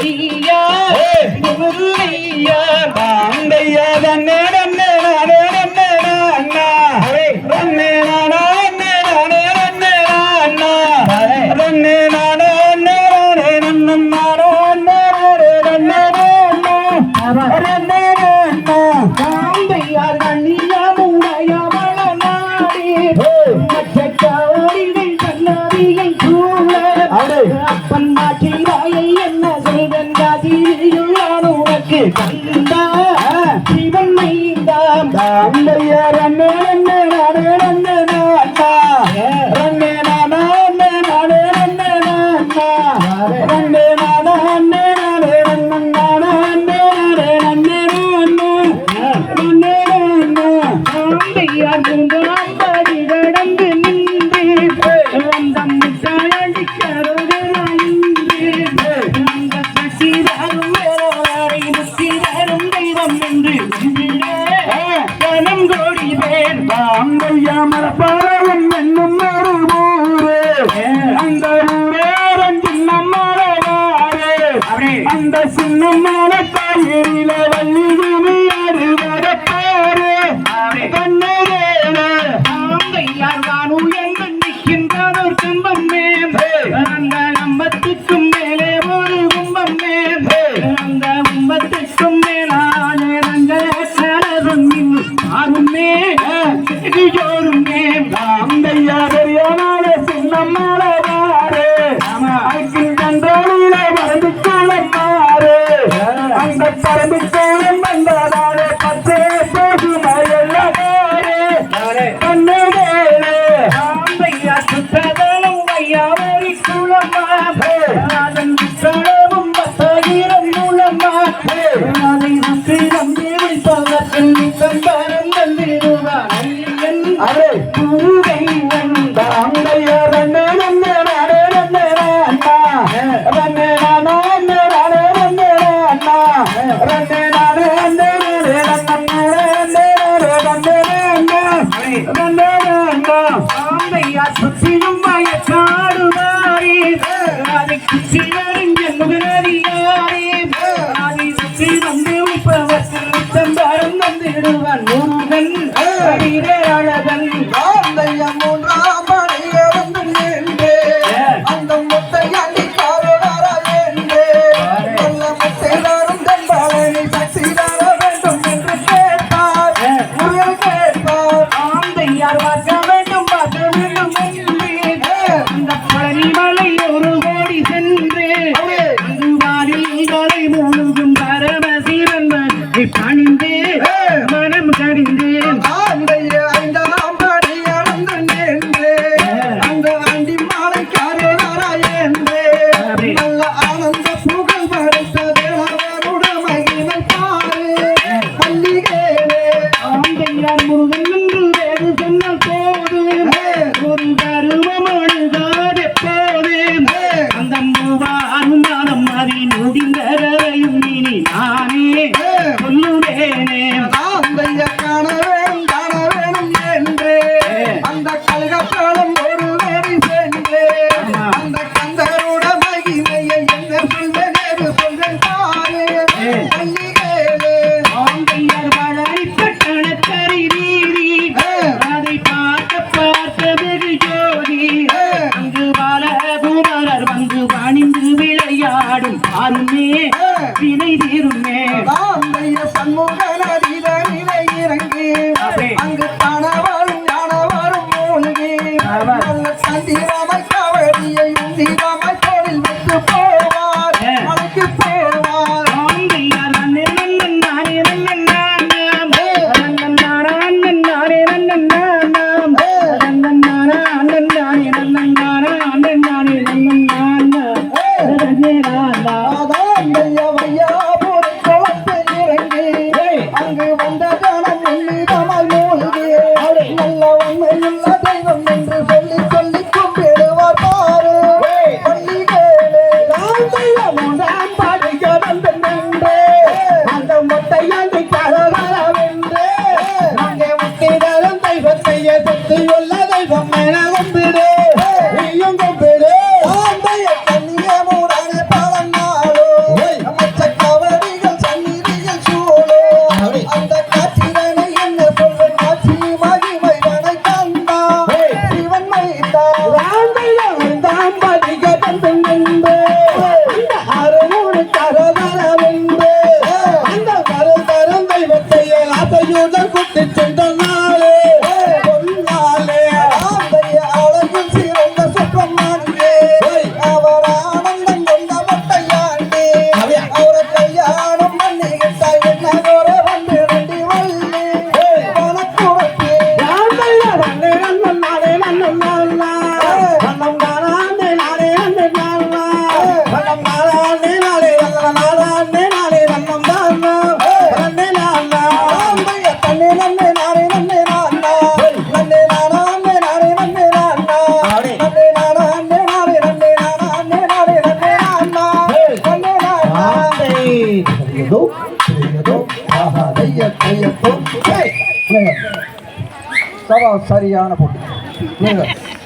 ஐயா ஐயா நாந்தையா தன்னட Yeah. மறப்பேன் பாம்பையா மறப்பாளம் என்னும் ஒரு ஊரே அந்த ஊரே சின்னம்மான அந்த சின்னம்மான காய்கறியில Se அருமே வினை தீருமே சண்முக சின்னதோ பெரியதோ ஆஹா தைய தையத்தோ சரியான போட்டு.